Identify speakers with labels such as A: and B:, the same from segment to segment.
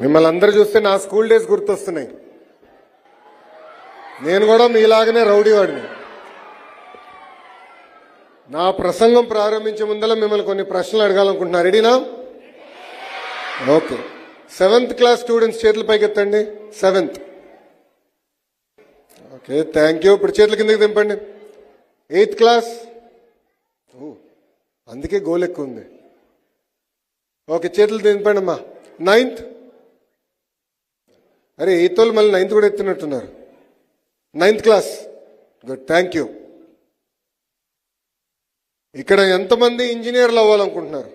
A: మిమ్మల్ని అందరు చూస్తే నా స్కూల్ డేస్ గుర్తొస్తున్నాయి. నేను కూడా మీలాగనే రౌడీవాడిని నా ప్రసంగం ప్రారంభించే ముందర మిమ్మల్ని కొన్ని ప్రశ్నలు అడగాలనుకుంటున్నా. రెడీనా ఓకే సెవెంత్ క్లాస్ స్టూడెంట్స్ చేతుల పైకి ఎత్తండి సెవెంత్ ఓకే థ్యాంక్ యూ ఇప్పుడు చేతుల కిందకి దింపండి. ఎయిత్ క్లాస్ oh, అందుకే గోల్ ఎక్కువ ఉంది. ఓకే చేతులు దింపండి అమ్మా నైన్త్ అరే ఎయిత్ వాళ్ళు మళ్ళీ నైన్త్ కూడా ఎత్తినట్టున్నారు. Ninth class good thank you ఇక్కడ ఎంతమంది ఇంజనీర్లు అవ్వాలనుకుంటున్నారు?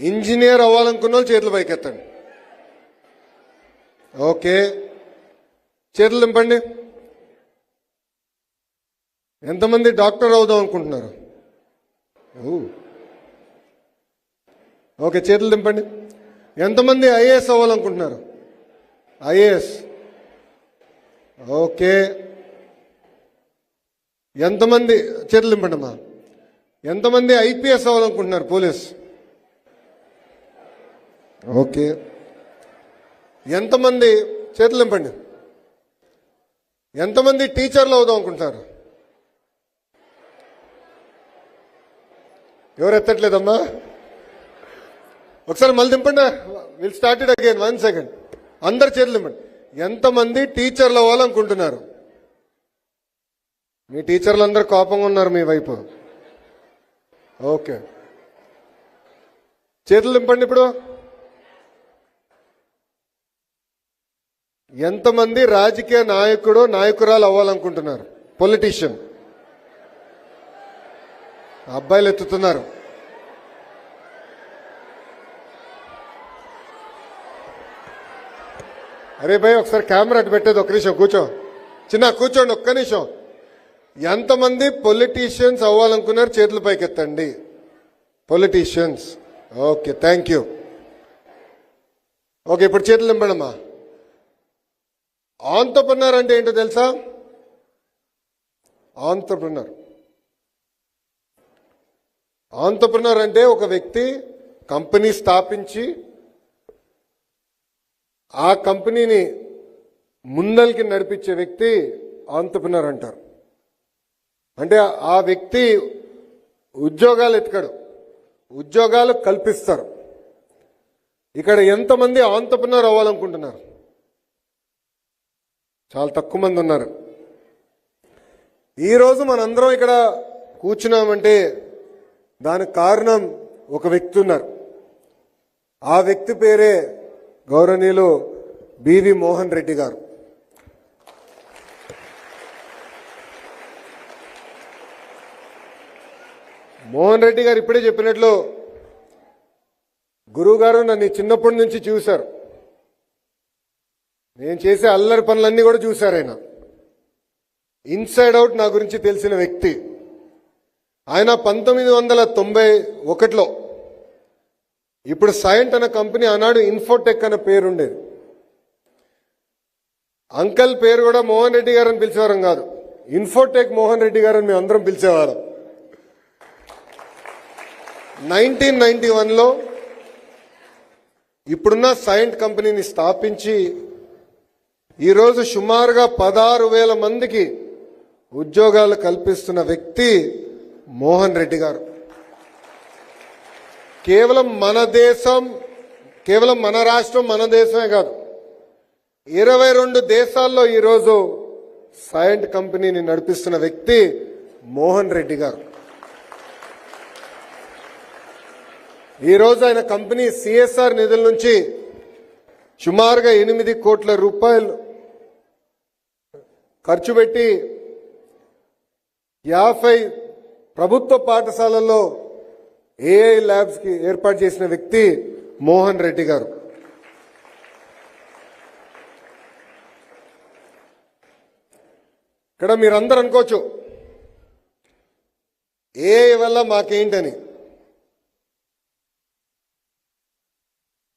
A: ఇంజనీర్ అవ్వాలనుకున్న వాళ్ళు చేతులు పైకెత్తండి. ఓకే. చేతులు దింపండి. ఎంతమంది డాక్టర్ అవుదాం అనుకుంటున్నారు? ఓకే చేతులు దింపండి. ఎంతమంది ఐఏఎస్ అవ్వాలనుకుంటున్నారు? ఐఏఎస్. ఓకే. ఎంతమంది చేతులు అమ్మా. ఎంతమంది ఐపీఎస్ అవ్వాలనుకుంటున్నారు పోలీస్? ఓకే. ఎంతమంది చేతులింపండి ఎంతమంది టీచర్లు అవుదాం అనుకుంటున్నారు? ఎవరు ఎత్తట్లేదమ్మా? ఒకసారి మళ్ళీ దింపండి. Will started again one second అందరు చేతులు దింపండి. ఎంతమంది టీచర్లు అవ్వాలనుకుంటున్నారు మీ టీచర్లు అందరు కోపంగా ఉన్నారు మీ వైపు. ఓకే చేతులు దింపండి ఇప్పుడు. ఎంతమంది రాజకీయ నాయకుడు నాయకురాలు అవ్వాలనుకుంటున్నారు? పొలిటీషియన్ అబ్బాయిలు ఎత్తుతున్నారు. అరే భయ్ ఒకసారి కెమెరా అటు పెట్టేది ఒక్క నిమిషం కూర్చో. చిన్న కూర్చోండి ఒక్క నిమిషం. ఎంతమంది పొలిటీషియన్స్ అవ్వాలనుకున్నారు చేతుల పైకి ఎత్తండి politicians okay thank you okay ఇప్పుడు చేతులు నింపడమ్మా. ఆంటర్ప్రినర్ అంటే ఏంటో తెలుసా? ఆంటర్ప్రినర్ ఆంటర్ప్రినర్ అంటే ఒక వ్యక్తి కంపెనీ స్థాపించి ఆ కంపెనీని ముందలికి నడిపించే వ్యక్తి ఆంటర్ప్రినర్ అంటారు. అంటే ఆ వ్యక్తి ఉద్యోగాలు ఎతకడు ఉద్యోగాలు కల్పిస్తారు. ఇక్కడ ఎంతమంది ఆంటర్ప్రినర్ అవ్వాలనుకుంటున్నారు? చాలా తక్కువ మంది ఉన్నారు. ఈరోజు మనందరం ఇక్కడ కూర్చున్నామంటే దానికి కారణం ఒక వ్యక్తి ఉన్నారు. ఆ వ్యక్తి పేరే గౌరవనీయులు బివి మోహన్ రెడ్డి గారు. మోహన్ రెడ్డి గారు ఇప్పుడే చెప్పినట్లు గురువు గారు నన్ను చిన్నప్పటి నుంచి చూశారు. నేను చేసే అల్లరి పనులన్నీ కూడా చూశారు ఆయన. ఇన్సైడ్ అవుట్ నా గురించి తెలిసిన వ్యక్తి. ఆయన పంతొమ్మిది వందల తొంభై ఒకటిలో ఇప్పుడు సైంట్ అనే కంపెనీ ఆనాడు ఇన్ఫోటెక్ అనే పేరు ఉండేది అంకల్ పేరు కూడా మోహన్ రెడ్డి గారు అని పిలిచేవారం కాదు. ఇన్ఫోటెక్ మోహన్ రెడ్డి గారు అని మేము అందరం పిలిచేవారం నైన్టీన్ నైన్టీ వన్లో ఇప్పుడున్న సైంట్ కంపెనీని స్థాపించి ఈరోజు సుమారుగా పదహారు వేల మందికి ఉద్యోగాలు కల్పిస్తున్న వ్యక్తి మోహన్ రెడ్డి గారు. కేవలం మన దేశం కేవలం మన రాష్ట్రం మన దేశమే కాదు. ఇరవై రెండు దేశాల్లో ఈరోజు సైంట్ కంపెనీని నడిపిస్తున్న వ్యక్తి మోహన్ రెడ్డి గారు. ఈరోజు ఆయన కంపెనీ సిఎస్ఆర్ నిధుల నుంచి సుమారుగా ఎనిమిది కోట్ల రూపాయలు ఖర్చు పెట్టి యాభై ప్రభుత్వ పాఠశాలల్లో ఏఐ ల్యాబ్స్కి ఏర్పాటు చేసిన వ్యక్తి మోహన్ రెడ్డి గారు. ఇక్కడ మీరందరూ అనుకోవచ్చు ఏఐ వల్ల మాకేంటని.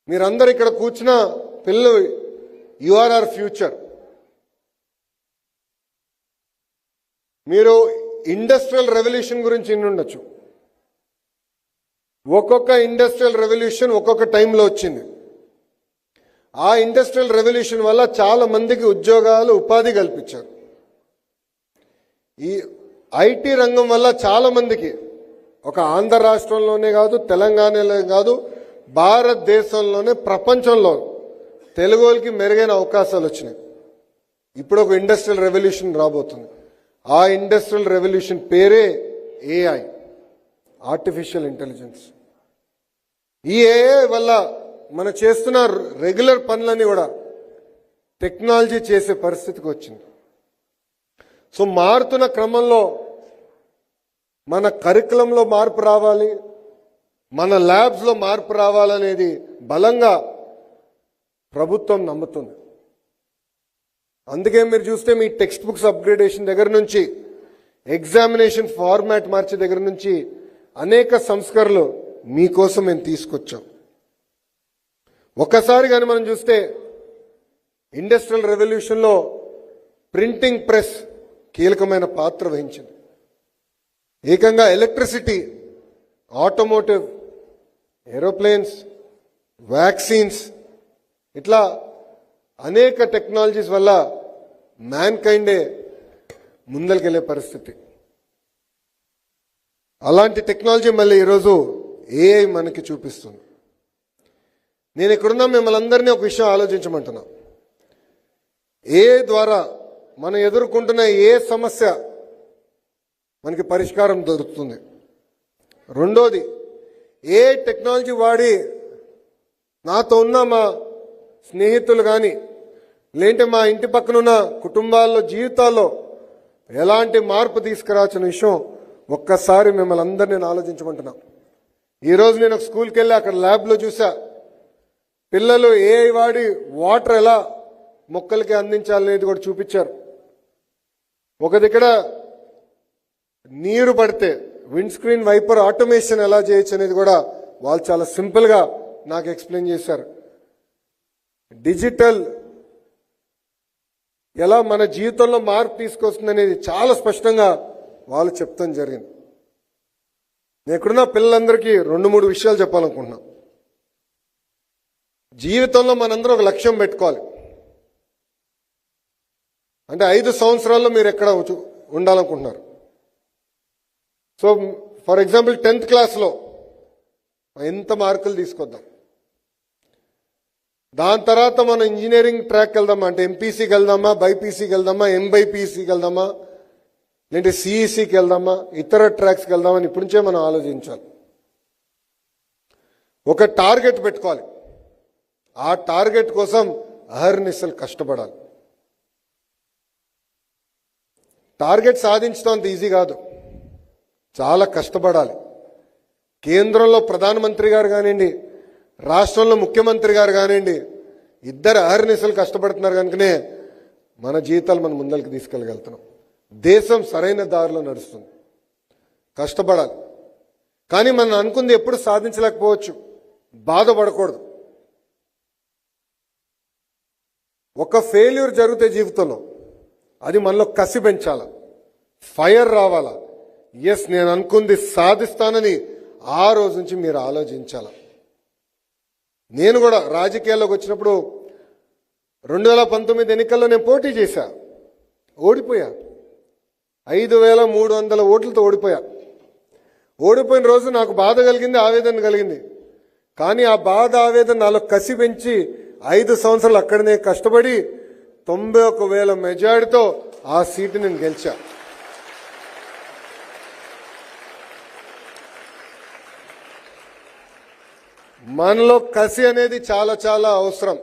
A: మీరందరూ ఇక్కడ కూర్చున్న పిల్లలు యు ఆర్ ఆర్ ఫ్యూచర్ మీరు ఇండస్ట్రియల్ రెవల్యూషన్ గురించి విని ఉండొచ్చు ఒక్కొక్క ఇండస్ట్రియల్ రెవల్యూషన్ ఒక్కొక్క టైంలో వచ్చింది. ఆ ఇండస్ట్రియల్ రెవల్యూషన్ వల్ల చాలా మందికి ఉద్యోగాలు ఉపాధి కల్పించారు. ఈ ఐటీ రంగం వల్ల చాలా మందికి ఒక ఆంధ్ర రాష్ట్రంలోనే కాదు తెలంగాణలో కాదు భారతదేశంలోనే ప్రపంచంలో తెలుగు వాళ్ళకి మెరుగైన అవకాశాలు వచ్చినాయి. ఇప్పుడు ఒక ఇండస్ట్రియల్ రెవల్యూషన్ రాబోతుంది. ఆ ఇండస్ట్రియల్ రెవల్యూషన్ పేరే ఏఐ ఆర్టిఫిషియల్ ఇంటెలిజెన్స్ ఈ ఏఐ వల్ల మనం చేస్తున్న రెగ్యులర్ పనులన్నీ కూడా టెక్నాలజీ చేసే పరిస్థితికి వచ్చింది. సో మారుతున్న క్రమంలో మన కరికులంలో మార్పు రావాలి మన ల్యాబ్స్లో మార్పు రావాలనేది బలంగా ప్రభుత్వం నమ్ముతుంది. అందుకే మీరు చూస్తే మీ టెక్స్ట్ బుక్స్ అప్గ్రేడేషన్ దగ్గర నుంచి ఎగ్జామినేషన్ ఫార్మాట్ మార్చే దగ్గర నుంచి అనేక సంస్కరణలు మీకోసం మేము తీసుకొచ్చాం. ఒక్కసారి కానీ మనం చూస్తే ఇండస్ట్రియల్ రెవల్యూషన్లో ప్రింటింగ్ ప్రెస్ కీలకమైన పాత్ర వహించింది. ఏకంగా ఎలక్ట్రిసిటీ ఆటోమోటివ్ ఏరోప్లేన్స్ వ్యాక్సిన్స్ ఇట్లా అనేక టెక్నాలజీస్ వల్ల మ్యాన్ కైండే ముందరికెళ్ళే పరిస్థితి. అలాంటి టెక్నాలజీ మళ్ళీ ఈరోజు ఏఐ మనకి చూపిస్తుంది. నేను ఇక్కడున్నా మిమ్మల్ని అందరినీ ఒక విషయం ఆలోచించమంటున్నా. ఏఐ ద్వారా మనం ఎదుర్కొంటున్న ఏ సమస్య మనకి పరిష్కారం దొరుకుతుంది. రెండోది ఏ టెక్నాలజీ వాడి నాతో ఉన్న మా స్నేహితులు కానీ లేంటే మా ఇంటి పక్కనున్న కుటుంబాల్లో జీవితాల్లో ఎలాంటి మార్పు తీసుకురాచిన విషయం ఒక్కసారి మిమ్మల్ని అందరినీ నేను ఆలోచించమంటున్నా. ఈరోజు నేను ఒక స్కూల్కి వెళ్ళి అక్కడ ల్యాబ్లో చూసా. పిల్లలు ఏ వాడి వాటర్ ఎలా మొక్కలకి అందించాలనేది కూడా చూపించారు. ఒక దగ్గర నీరు పడితే విండ్ స్క్రీన్ వైపర్ ఆటోమేషన్ ఎలా చేయొచ్చు అనేది కూడా వాళ్ళు చాలా సింపుల్గా నాకు ఎక్స్ప్లెయిన్ చేశారు. డిజిటల్ ఎలా మన జీవితంలో మార్పు తీసుకొస్తుంది అనేది చాలా స్పష్టంగా వాళ్ళు చెప్తాం జరిగింది. నేను ఇక్కడున్న పిల్లలందరికీ రెండు మూడు విషయాలు చెప్పాలనుకుంటున్నా. జీవితంలో మనందరం ఒక లక్ష్యం పెట్టుకోవాలి. అంటే ఐదు సంవత్సరాల్లో మీరు ఎక్కడ ఉండాలనుకుంటున్నారు? సో ఫర్ ఎగ్జాంపుల్ టెన్త్ క్లాస్లో ఎంత మార్కులు తీసుకొద్దాం? దాని తర్వాత మనం ఇంజనీరింగ్ ట్రాక్ వెళ్దామా? అంటే ఎంపీసీకి వెళ్దామా? బైపీసీకి వెళ్దామా? ఎంబైపీసీకి వెళ్దామా? లేదంటే సిఈసీకి వెళ్దామా? ఇతర ట్రాక్స్కి వెళ్దామని ఇప్పటి నుంచే మనం ఆలోచించాలి. ఒక టార్గెట్ పెట్టుకోవాలి. ఆ టార్గెట్ కోసం అహర్నిశలు కష్టపడాలి. టార్గెట్ సాధించడం అంత ఈజీ కాదు. చాలా కష్టపడాలి. కేంద్రంలో ప్రధానమంత్రి గారు కానివ్వండి రాష్ట్రంలో ముఖ్యమంత్రి గారు కానివ్వండి ఇద్దరు అహర్నిశలు కష్టపడుతున్నారు కనుకనే మన జీవితాలు మనం ముందరికి తీసుకెళ్ళగలుగుతున్నాం. దేశం సరైన దారిలో నడుస్తుంది. కష్టపడాలి. కానీ మనం అనుకుంది ఎప్పుడు సాధించలేకపోవచ్చు. బాధపడకూడదు. ఒక ఫెయిల్యూర్ జరిగితే జీవితంలో అది మనలో కసి పెంచాల. ఫైర్ రావాలా. ఎస్ నేను అనుకుంది సాధిస్తానని ఆ రోజు నుంచి మీరు ఆలోచించాల. నేను కూడా రాజకీయాల్లోకి వచ్చినప్పుడు రెండు వేల పంతొమ్మిది ఎన్నికల్లో నేను పోటీ చేశా. ఓడిపోయా. ఐదు వేల మూడు వందల ఓట్లతో ఓడిపోయా. ఓడిపోయిన రోజు నాకు బాధ కలిగింది ఆవేదన కలిగింది. కానీ ఆ బాధ ఆవేదన నాలో కసి పెంచి ఐదు సంవత్సరాలు అక్కడనే కష్టపడి తొంభై ఒక వేల మెజారిటీతో ఆ సీటు నేను గెలిచా. మనలో కసి అనేది చాలా చాలా అవసరం.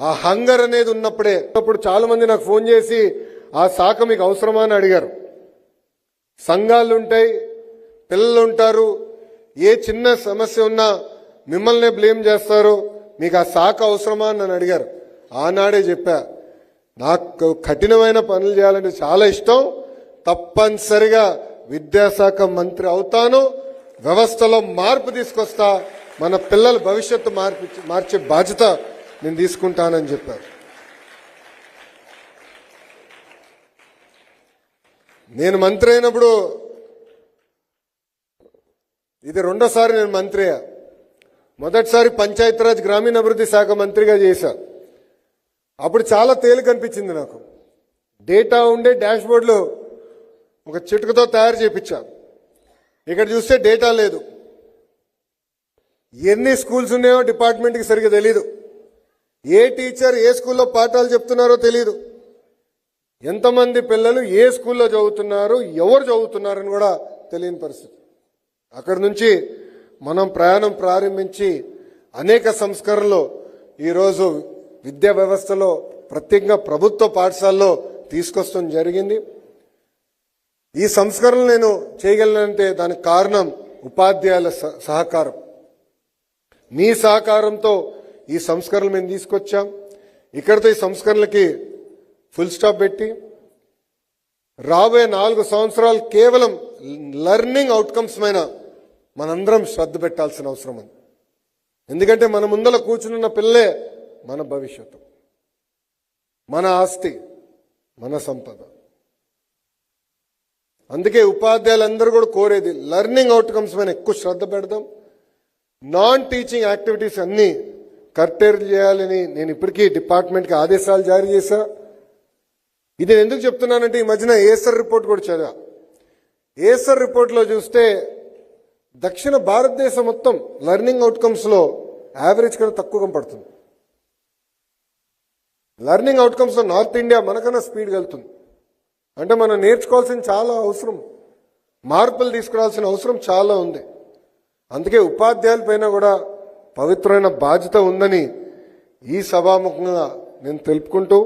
A: ఆ హంగర్ అనేది ఉన్నప్పుడే. అప్పుడు చాలా మంది నాకు ఫోన్ చేసి ఆ శాఖ మీకు అవసరమా అని అడిగారు. సంఘాలు ఉంటాయి పిల్లలు ఉంటారు ఏ చిన్న సమస్య ఉన్నా మిమ్మల్నే బ్లేమ్ చేస్తారు మీకు ఆ శాఖ అవసరమా అని నన్ను అడిగారు. ఆనాడే చెప్పా నాకు కఠినమైన పనులు చేయాలంటే చాలా ఇష్టం తప్పనిసరిగా విద్యాశాఖ మంత్రి అవుతాను వ్యవస్థలో మార్పు తీసుకొస్తా మన పిల్లల భవిష్యత్తు మార్పి మార్చే బాధ్యత నేను తీసుకుంటానని చెప్పారు. నేను మంత్రి అయినప్పుడు ఇది రెండోసారి నేను మంత్రి అయ్యా. మొదటిసారి పంచాయతీరాజ్ గ్రామీణాభివృద్ధి శాఖ మంత్రిగా చేశా. అప్పుడు చాలా తేలిక అనిపించింది నాకు. డేటా ఉండే డాష్ బోర్డులో ఒక చిటుకతో తయారు చేయించా ఇక్కడ చూస్తే డేటా లేదు. ఎన్ని స్కూల్స్ ఉన్నాయో డిపార్ట్మెంట్కి సరిగ్గా తెలీదు. ఏ టీచర్ ఏ స్కూల్లో పాఠాలు చెప్తున్నారో తెలియదు ఎంతమంది పిల్లలు ఏ స్కూల్లో చదువుతున్నారు ఎవరు చదువుతున్నారని కూడా తెలియని పరిస్థితి. అక్కడి నుంచి మనం ప్రయాణం ప్రారంభించి అనేక సంస్కరణలు ఈరోజు విద్యా వ్యవస్థలో ప్రత్యేకంగా ప్రభుత్వ పాఠశాలలో తీసుకొస్తాం జరిగింది. ఈ సంస్కరణలు నేను చేయగలనంటే దానికి కారణం ఉపాధ్యాయుల స- సహకారం. మీ సహకారంతో ఈ సంస్కరణలు మేము తీసుకొచ్చాం. ఇక్కడితో ఈ సంస్కరణలకి ఫుల్ స్టాప్ పెట్టి రాబోయే నాలుగు సంవత్సరాలు కేవలం లర్నింగ్ అవుట్కమ్స్ పైన మనందరం శ్రద్ధ పెట్టాల్సిన అవసరం ఉంది ఎందుకంటే మన ముందర కూర్చున్న పిల్లలే మన భవిష్యత్తు మన ఆస్తి మన సంపద. అందుకే ఉపాధ్యాయులందరూ కూడా కోరేది లర్నింగ్ అవుట్కమ్స్ పైన ఎక్కువ శ్రద్ధ పెడదాం. నాన్ టీచింగ్ యాక్టివిటీస్ అన్నీ కర్టేర్ చేయాలని నేను ఇప్పటికీ డిపార్ట్మెంట్కి ఆదేశాలు జారీ చేశా. ఇది నేను ఎందుకు చెప్తున్నానంటే ఈ మధ్యన ఏసర్ రిపోర్ట్ కూడా చదివా. ఏసర్ రిపోర్ట్లో చూస్తే దక్షిణ భారతదేశం మొత్తం లెర్నింగ్ అవుట్కమ్స్లో యావరేజ్ కన్నా తక్కువ కనపడుతుంది లెర్నింగ్ అవుట్కమ్స్లో నార్త్ ఇండియా మనకన్నా స్పీడ్గా వెళ్తుంది. అంటే మనం నేర్చుకోవాల్సిన చాలా అవసరం. మార్పులు తీసుకురావాల్సిన అవసరం చాలా ఉంది. అందుకే ఉపాధ్యాయుల పైన కూడా పవిత్రమైన బాధ్యత ఉందని ఈ సభాముఖంగా నేను తెలుపుకుంటూ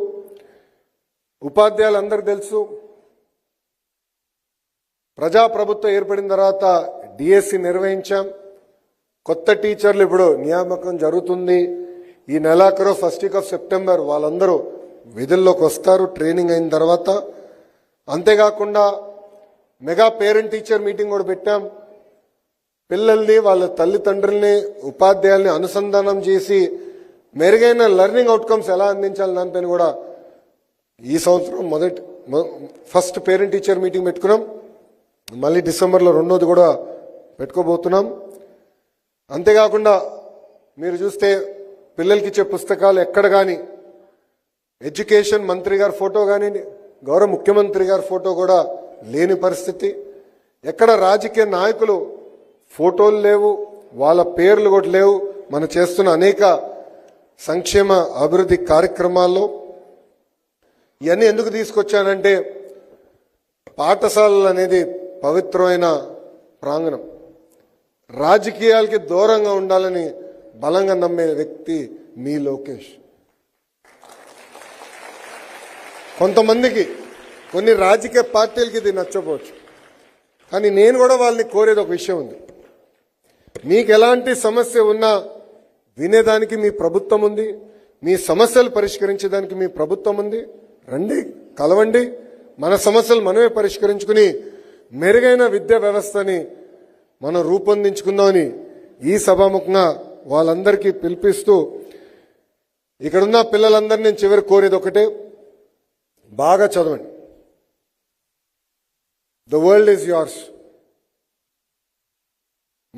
A: ఉపాధ్యాయులు అందరు తెలుసు ప్రజాప్రభుత్వం ఏర్పడిన తర్వాత డిఎస్సి నిర్వహించాం. కొత్త టీచర్లు ఇప్పుడు నియామకం జరుగుతుంది. ఈ నెలాఖరు ఫస్ట్ వీక్ ఆఫ్ సెప్టెంబర్ వాళ్ళందరూ విధుల్లోకి వస్తారు ట్రైనింగ్ అయిన తర్వాత. అంతేకాకుండా మెగా పేరెంట్ టీచర్ మీటింగ్ కూడా పెట్టాం. పిల్లల్ని వాళ్ళ తల్లిదండ్రుల్ని ఉపాధ్యాయుల్ని అనుసంధానం చేసి మెరుగైన లెర్నింగ్ అవుట్కమ్స్ ఎలా అందించాలి దానిపైన కూడా ఈ సంవత్సరం మొదటి ఫస్ట్ పేరెంట్ టీచర్ మీటింగ్ పెట్టుకున్నాం. మళ్ళీ డిసెంబర్లో రెండోది కూడా పెట్టుకోబోతున్నాం. అంతేకాకుండా మీరు చూస్తే పిల్లలకి ఇచ్చే పుస్తకాలు ఎక్కడ కానీ ఎడ్యుకేషన్ మంత్రి గారి ఫోటో కానీ గౌరవ ముఖ్యమంత్రి గారి ఫోటో కూడా లేని పరిస్థితి. ఎక్కడ రాజకీయ నాయకులు ఫోటోలు లేవు వాళ్ళ పేర్లు కూడా లేవు. మనం చేస్తున్న అనేక సంక్షేమ అభివృద్ధి కార్యక్రమాల్లో ఇవన్నీ ఎందుకు తీసుకొచ్చానంటే పాఠశాలలు అనేది పవిత్రమైన ప్రాంగణం. రాజకీయాలకి దూరంగా ఉండాలని బలంగా నమ్మే వ్యక్తి మీ లోకేష్. కొంతమందికి కొన్ని రాజకీయ పార్టీలకి ఇది నచ్చపోవచ్చు కానీ నేను కూడా వాళ్ళని కోరేది ఒక విషయం ఉంది. మీకు ఎలాంటి సమస్య ఉన్నా వినేదానికి మీ ప్రభుత్వం ఉంది. మీ సమస్యలు పరిష్కరించేదానికి మీ ప్రభుత్వం ఉంది. రండి కలవండి. మన సమస్యలు మనమే పరిష్కరించుకుని మెరుగైన విద్యా వ్యవస్థని మనం రూపొందించుకుందామని ఈ సభాముఖంగా వాళ్ళందరికీ పిలిపిస్తూ ఇక్కడున్న పిల్లలందరినీ నేను చివరి కోరేది ఒకటే బాగా చదవండి. ద వరల్డ్ ఈజ్ యువర్స్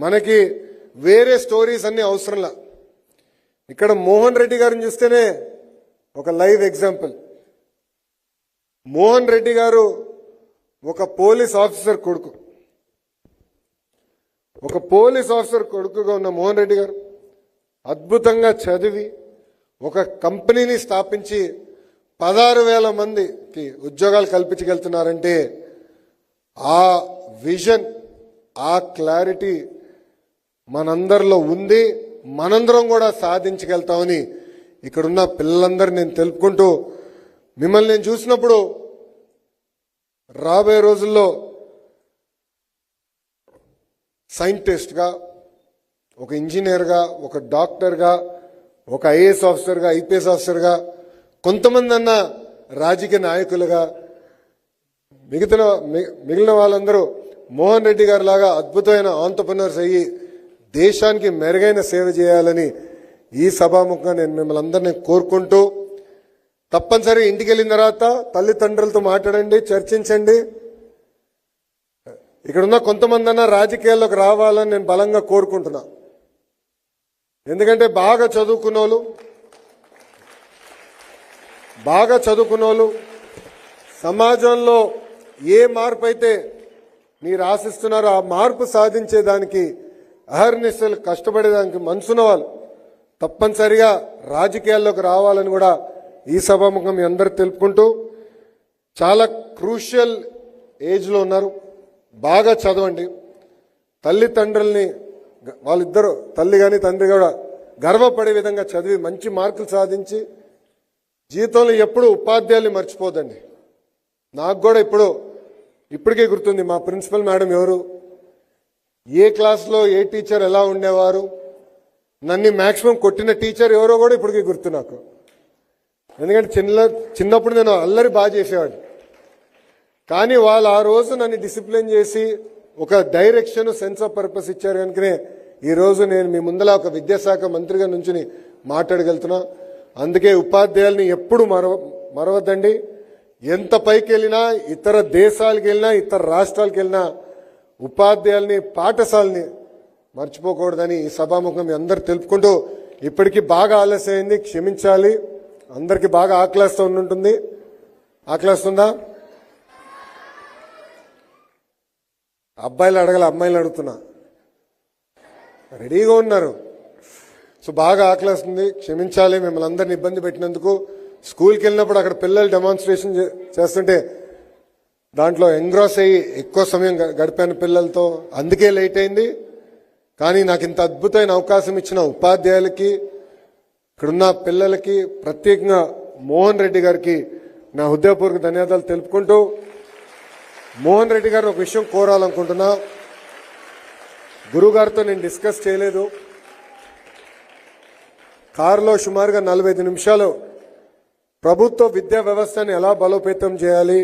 A: మనకి వేరే స్టోరీస్ అన్ని అవసరంలా. ఇక్కడ మోహన్ రెడ్డి గారిని చూస్తేనే ఒక లైవ్ ఎగ్జాంపుల్ మోహన్ రెడ్డి గారు ఒక పోలీస్ ఆఫీసర్ కొడుకు. ఒక పోలీస్ ఆఫీసర్ కొడుకుగా ఉన్న మోహన్ రెడ్డి గారు అద్భుతంగా చదివి ఒక కంపెనీని స్థాపించి పదహారు వేల మందికి ఉద్యోగాలు కల్పించగలుగుతున్నారంటే ఆ విజన్ ఆ క్లారిటీ మనందరిలో ఉంది. మనందరం కూడా సాధించగలుగుతామని ఇక్కడున్న పిల్లలందరూ నేను తెలుపుకుంటూ మిమ్మల్ని నేను చూసినప్పుడు రాబోయే రోజుల్లో సైంటిస్ట్గా ఒక ఇంజనీర్గా ఒక డాక్టర్గా ఒక ఐఏఎస్ ఆఫీసర్గా ఐపీఎస్ ఆఫీసర్గా కొంతమంది అన్న రాజకీయ నాయకులుగా మిగతా మిగిలిన వాళ్ళందరూ మోహన్ రెడ్డి గారి లాగా అద్భుతమైన ఆంటర్ప్రినర్స్ అయ్యి దేశానికి మెరుగైన సేవ చేయాలని ఈ సభాముఖంగా నేను మిమ్మల్ని అందరినీ కోరుకుంటూ తప్పనిసరి ఇంటికి వెళ్ళిన తర్వాత తల్లిదండ్రులతో మాట్లాడండి చర్చించండి. ఇక్కడున్న కొంతమంది అన్న రాజకీయాల్లోకి రావాలని నేను బలంగా కోరుకుంటున్నా. ఎందుకంటే బాగా చదువుకున్న వాళ్ళు బాగా చదువుకున్న వాళ్ళు సమాజంలో ఏ మార్పు అయితే మీరు ఆశిస్తున్నారో ఆ మార్పు సాధించేదానికి అహర్నిశలు కష్టపడేదానికి మనసున్న వాళ్ళు తప్పనిసరిగా రాజకీయాల్లోకి రావాలని కూడా ఈ సభాముఖం మీ అందరు తెలుపుకుంటూ చాలా క్రూషియల్ ఏజ్లో ఉన్నారు. బాగా చదవండి. తల్లిదండ్రుల్ని వాళ్ళిద్దరు వాళ్ళిద్దరూ తల్లి కానీ తండ్రి కూడా గర్వపడే విధంగా చదివి మంచి మార్కులు సాధించి జీవితంలో ఎప్పుడు ఉపాధ్యాయులు మర్చిపోదండి. నాకు కూడా ఇప్పుడు ఇప్పటికే గుర్తుంది మా ప్రిన్సిపల్ మేడం ఎవరు. ఏ క్లాస్లో ఏ టీచర్ ఎలా ఉండేవారు. నన్ను మ్యాక్సిమం కొట్టిన టీచర్ ఎవరో కూడా ఇప్పటికీ గుర్తు నాకు. ఎందుకంటే చిన్న చిన్నప్పుడు నేను అల్లరి బాగా చేసేవాడిని. కానీ వాళ్ళు ఆ రోజు నన్ను డిసిప్లిన్ చేసి ఒక డైరెక్షన్ సెన్స్ ఆఫ్ పర్పస్ ఇచ్చారు కనుకనే ఈ రోజు నేను మీ ముందల ఒక విద్యాశాఖ మంత్రిగా నుంచి మాట్లాడగలుగుతున్నా. అందుకే ఉపాధ్యాయుల్ని ఎప్పుడు మరవ మరవద్దండి. ఎంత పైకి వెళ్ళినా ఇతర దేశాలకు వెళ్ళినా ఇతర రాష్ట్రాలకు వెళ్ళినా ఉపాధ్యాయుల్ని పాఠశాలని మర్చిపోకూడదని ఈ సభాముఖం మీ అందరు తెలుపుకుంటూ ఇప్పటికీ బాగా ఆలస్యమైంది. క్షమించాలి. అందరికీ బాగా ఆకలేస్తూ ఉంటుంది. ఆకలిస్తుందా అబ్బాయిలు అడగల అమ్మాయిలు అడుగుతున్నా. రెడీగా ఉన్నారు. సో బాగా ఆకలేస్తుంది క్షమించాలి మిమ్మల్ని అందరిని ఇబ్బంది పెట్టినందుకు. స్కూల్కి వెళ్ళినప్పుడు అక్కడ పిల్లలు డెమాన్స్ట్రేషన్ చేస్తుంటే దాంట్లో ఎంగ్రాస్ అయ్యి ఎక్కువ సమయం గ- గడిపాను పిల్లలతో. అందుకే లేట్ అయింది. కానీ నాకు ఇంత అద్భుతమైన అవకాశం ఇచ్చిన ఉపాధ్యాయులకి ఇక్కడున్న పిల్లలకి ప్రత్యేకంగా మోహన్ రెడ్డి గారికి నా హృదయపూర్వక ధన్యవాదాలు తెలుపుకుంటూ మోహన్ రెడ్డి గారు ఒక విషయం కోరాలనుకుంటున్నా. గురుగారితో నేను డిస్కస్ చేయలేదు. కారులో సుమారుగా నలభై ఐదు నిమిషాలు ప్రభుత్వ విద్యా వ్యవస్థని ఎలా బలోపేతం చేయాలి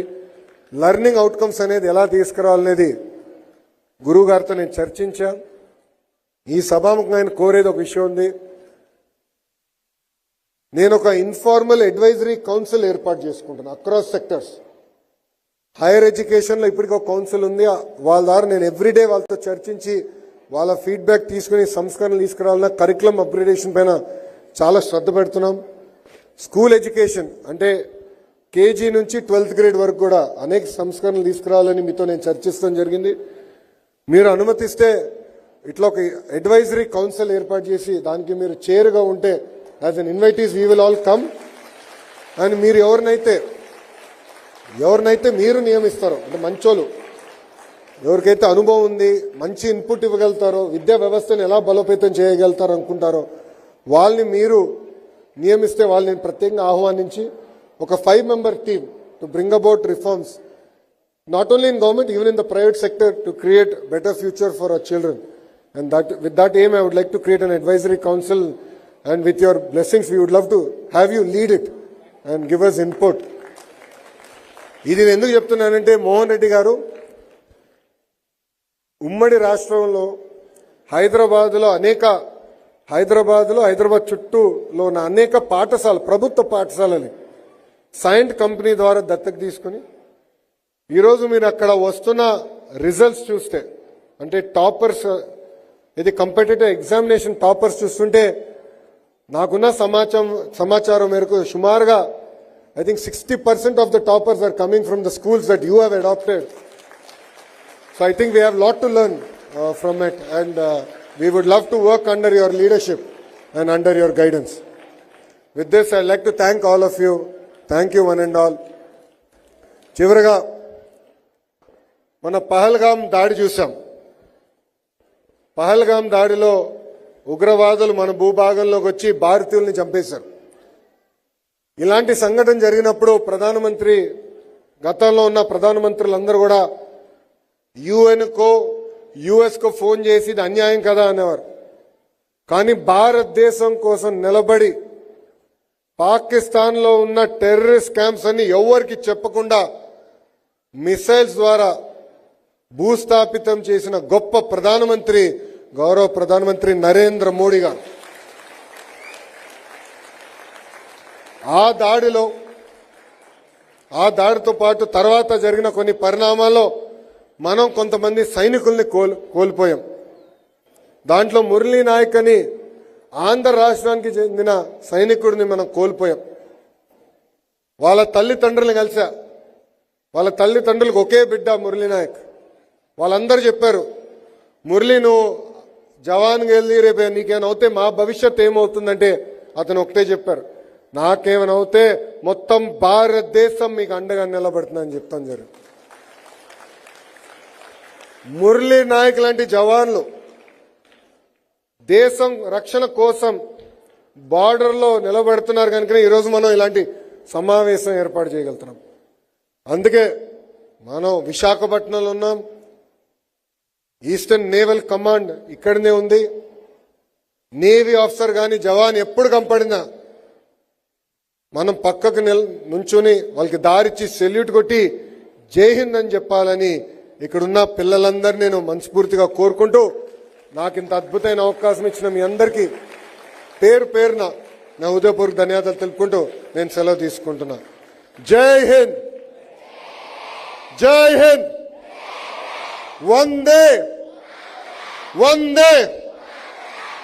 A: లర్నింగ్ అవుట్కమ్స్ అనేది ఎలా తీసుకురావాలనేది గురువుగారితో నేను చర్చించాను ఈ సభాముఖంగా ఆయన కోరేది ఒక విషయం ఉంది. నేను ఒక ఇన్ఫార్మల్ అడ్వైజరీ కౌన్సిల్ ఏర్పాటు చేసుకుంటున్నాను అక్రాస్ సెక్టర్స్ హైయర్ ఎడ్యుకేషన్లో ఇప్పటికి ఒక కౌన్సిల్ ఉంది. వాళ్ళ ద్వారా నేను ఎవ్రీడే వాళ్ళతో చర్చించి వాళ్ళ ఫీడ్బ్యాక్ తీసుకుని సంస్కరణలు తీసుకురావాలన్న కరికులం అప్గ్రేడేషన్ పైన చాలా శ్రద్ధ పెడుతున్నాం. స్కూల్ ఎడ్యుకేషన్ అంటే కేజీ నుంచి ట్వెల్త్ గ్రేడ్ వరకు కూడా అనేక సంస్కరణలు తీసుకురావాలని మీతో నేను చర్చిస్తాం జరిగింది. మీరు అనుమతిస్తే ఇట్లా ఒక అడ్వైజరీ కౌన్సిల్ ఏర్పాటు చేసి దానికి మీరు చైర్గా ఉంటే as an invitees we will all come and మీరు ఎవరినైతే ఎవరినైతే మీరు నియమిస్తారో అంటే మంచోళ్ళు ఎవరికైతే అనుభవం ఉంది మంచి ఇన్పుట్ ఇవ్వగలుగుతారో విద్యా వ్యవస్థను ఎలా బలోపేతం చేయగలుగుతారో అనుకుంటారో వాళ్ళని మీరు నియమిస్తే వాళ్ళని ప్రత్యేకంగా ఆహ్వానించి ఒక five member team to bring about reforms not only in government even in the private sector to create better future for our children and that with that aim, I would like to create an advisory council and with your blessings, we would love to have you lead it and give us input. ఇది నేను ఎందుకు చెప్తున్నానంటే మోహన్ రెడ్డి గారు ఉమ్మడి రాష్ట్రంలో హైదరాబాద్లో అనేక హైదరాబాద్లో హైదరాబాద్ చుట్టూలో ఉన్న అనేక పాఠశాల ప్రభుత్వ పాఠశాలని సైంట్ కంపెనీ ద్వారా దత్తకు తీసుకుని ఈరోజు మీరు అక్కడ వస్తున్న రిజల్ట్స్ చూస్తే అంటే టాపర్స్ ఇది కంపిటేటివ్ ఎగ్జామినేషన్ టాపర్స్ చూస్తుంటే నాకున్న సమాచారం సమాచారం మేరకు సుమారుగా I think sixty percent of the toppers are coming from the schools that you have adapted so I think we have lot to learn from it and we would love to work under your leadership and under your guidance with this I like to thank all of you thank you one and all చివరిగా మన పహల్గాం దాడి చూసాం పహల్గాం దాడిలో ఉగ్రవాదులు మన భూభాగంలోకి వచ్చి భారతీయుల్ని చంపేశారు. ఇలాంటి సంఘటన జరిగినప్పుడు ప్రధానమంత్రి గతంలో ఉన్న ప్రధానమంత్రులందరూ కూడా యుఎన్కో యుఎస్కో ఫోన్ చేసి ఇది అన్యాయం కదా అనేవారు. కానీ భారతదేశం కోసం నిలబడి పాకిస్తాన్లో ఉన్న టెర్రరిస్ట్ క్యాంప్స్ అన్ని ఎవరికి చెప్పకుండా మిసైల్స్ ద్వారా భూస్థాపితం చేసిన గొప్ప ప్రధానమంత్రి గౌరవ ప్రధానమంత్రి నరేంద్ర మోడీ గారు ఆ దాడిలో ఆ దాడితో పాటు తర్వాత జరిగిన కొన్ని పరిణామాల్లో మనం కొంతమంది సైనికుల్ని కోల్ కోల్పోయాం. దాంట్లో మురళీ నాయక్ అని ఆంధ్ర రాష్ట్రానికి చెందిన సైనికుడిని మనం కోల్పోయాం. వాళ్ళ తల్లిదండ్రులు కలిసా. వాళ్ళ తల్లిదండ్రులకు ఒకే బిడ్డ మురళీ నాయక్. వాళ్ళందరూ చెప్పారు మురళి నువ్వు జవాన్కి వెళ్ళి రేపు నీకేమైనా అవుతే మా భవిష్యత్ ఏమవుతుందంటే అతను ఒకటే చెప్పారు. నాకేమైనా అవుతే మొత్తం భారతదేశం మీకు అండగా నిలబడుతుందని చెప్తాను జరు మురళీ నాయక్ లాంటి జవాన్లు దేశం రక్షణ కోసం బార్డర్లో నిలబడుతున్నారు కనుక ఈరోజు మనం ఇలాంటి సమావేశం ఏర్పాటు చేయగలుగుతున్నాం. అందుకే మనం విశాఖపట్నంలో ఉన్నాం. ఈస్టర్న్ నేవల్ కమాండ్ ఇక్కడనే ఉంది. నేవీ ఆఫీసర్ కానీ జవాన్ ఎప్పుడు కంపడినా మనం పక్కకు నిల్ నుంచుని వాళ్ళకి దారిచ్చి సెల్యూట్ కొట్టి జై హింద్ అని చెప్పాలని ఇక్కడున్న పిల్లలందరినీ నేను మనస్ఫూర్తిగా కోరుకుంటూ నాకు ఇంత అద్భుతమైన అవకాశం ఇచ్చిన మీ అందరికీ పేరు పేరున నా ఉదయపూర్వక ధన్యవాదాలు తెలుపుకుంటూ నేను సెలవు తీసుకుంటున్నా. జై హింద్! జై హింద్! వందే! వందే!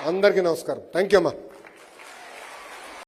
A: అందరికీ నమస్కారం. థ్యాంక్ యూ అమ్మా.